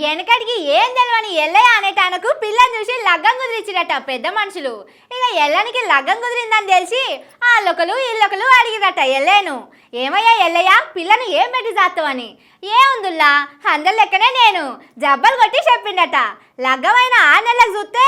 వెనకటికి ఏం తెలియని ఎల్లయ్య అనేటానకు పిల్లని చూసి లగ్గం కుదిరిచ్చిరట పెద్ద మనుషులు. ఇక ఎల్లనికి లగ్గం కుదిరిందని తెలిసి వాళ్ళొకలు వీళ్ళొకలు అడిగిరట ఎల్లయ్యను. ఏమయ్యా ఎల్లయ్య పిల్లను ఏం పెట్టి చేస్తావని ఏముందుల్లా? అందరి లెక్కనే నేను. జబ్బలు కొట్టి చెప్పిండట. లగ్గమైన ఆ నెలకు చూస్తే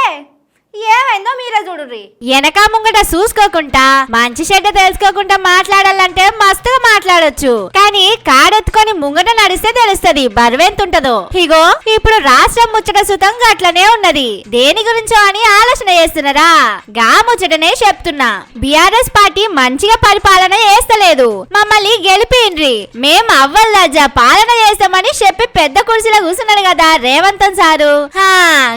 ఏమైందో మీరే చూడుర్రి. వెనక ముంగట చూసుకోకుండా మంచి చెడ్డ తెలుసుకోకుండా మాట్లాడాలంటే మస్తుగా మాట్లాడొచ్చు. కానీ కాడెత్తుకొని ముంగట నడిస్తే తెలుస్తది బరువెంతుంటదో. ఇగో ఇప్పుడు రాష్ట్రం ముచ్చట సుతం అట్లనే ఉన్నది. దేని గురించో అని ఆలోచన చేస్తున్నారా? గా ముచ్చటనే చెప్తున్నా. బిఆర్ఎస్ పార్టీ మంచిగా పరిపాలన చేస్తలేదు. మమ్మల్ని గెలిపిండ్రి మేము అవ్వల్ రాజా పాలన చేస్తామని చెప్పి పెద్ద కుర్చీలో కూర్చున్నాడు కదా రేవంతన్ సారు.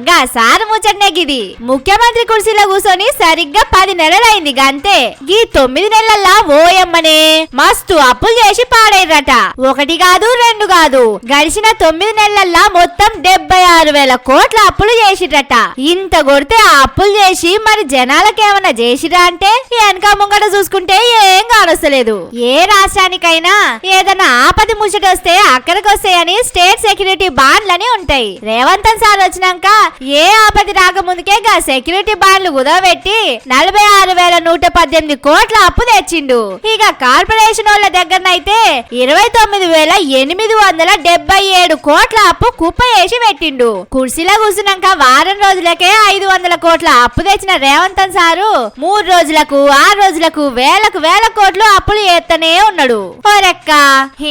గా సారు ముచ్చటనే గిది. ముఖ్యమంత్రి కుర్చీలో కూర్చొని సరిగ్గా పది నెలలైంది గంతే. ఈ తొమ్మిది నెలల్లో ఓయమ్మనే. మస్తు అప్పులు చేసి పాడైరట ఒకటి కాదు రెండు కాదు. గడిచిన తొమ్మిది నెలల్లో మొత్తం డెబ్బై ఆరు వేల కోట్ల అప్పులు చేసిరట ఇంత కొడితే ఆ అప్పులు చేసి మరి జనాలకేమన్నా చేసిరా అంటే వెనక ముంగట చూసుకుంటే ఏం కానొస్తలేదు. ఏ రాష్ట్రానికైనా ఏదైనా ఆపద ముచ్చటొస్తే అక్కడికి వస్తాయని స్టేట్ సెక్యూరిటీ బాండ్లని ఉంటాయి. రేవంతన్ సార్ వచ్చినాక ఏ ఆపది రాకముందుకే గా సెక్యూరిటీ బాండ్లు ఉదవబెట్టి నలభై ఆరు వేల నూట పద్దెనిమిది కోట్ల అప్పు తెచ్చిండు. ఇక కార్పొరేషన్ వాళ్ళ దగ్గరనైతే ఇరవై తొమ్మిది వేల ఎనిమిది వందల డెబ్బై ఏడు కోట్ల అప్పు కుప్ప వేసి పెట్టిండు. కుర్చీలో కూర్చున్నాక వారం రోజులకే ఐదు వందల కోట్ల అప్పు తెచ్చిన రేవంతన్ సారు మూడు రోజులకు ఆరు రోజులకు వేలకు వేల కోట్లు అప్పులు ఎత్తనే ఉన్నాడు. ఓరెక్క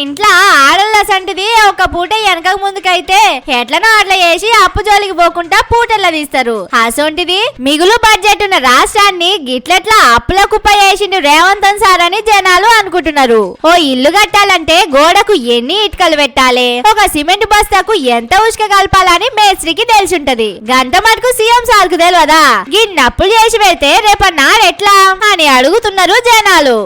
ఇంట్లో ఆడల సంటిది ఒక పూట వెనక ముందుకైతే ఎట్లనో అట్లా వేసి అప్పు జోలికి పోకుండా పూటల్లా తీస్తారు. అసొంటిది మిగులు బడ్జెట్ ఉన్న రాష్ట్రాన్ని గిట్లెట్లా అప్పుల కుప్ప వేసిండు రేవంత్ సార్ అని జనాలు అనుకుంటున్నారు. ఓ ఇల్లు కట్టాలంటే గోడకు ఎన్ని ఇటుకలు పెట్టాలి? ఒక సిమెంట్ బస్తాకు ఎంత ఉష్క కలపాలని మేస్త్రికి తెలుసుంటది. గంట మటుకు సీఎం సార్కు తెలియదా గిన్నప్పులు చేసి పెడితే రేపన్నాడు ఎట్లా అని అడుగుతున్నారు జనాలు.